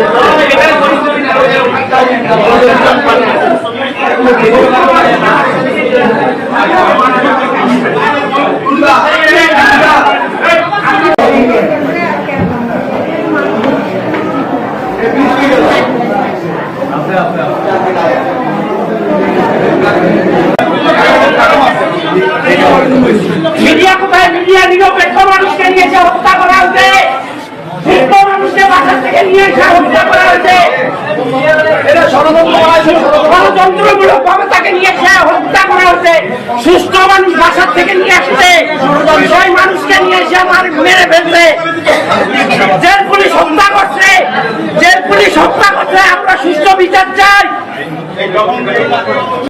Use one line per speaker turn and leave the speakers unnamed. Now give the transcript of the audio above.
Yeah. Media কোথায়? Media নিরপেক্ষ মানুষকে নিয়ে এসে হত্যা করা হচ্ছে হিন্দু মানুষকে বাসা থেকে নিয়ে এসে হত্যা করা হচ্ছে ষড়যন্ত্রমূলক ভাবে তাকে নিয়ে এসে যখন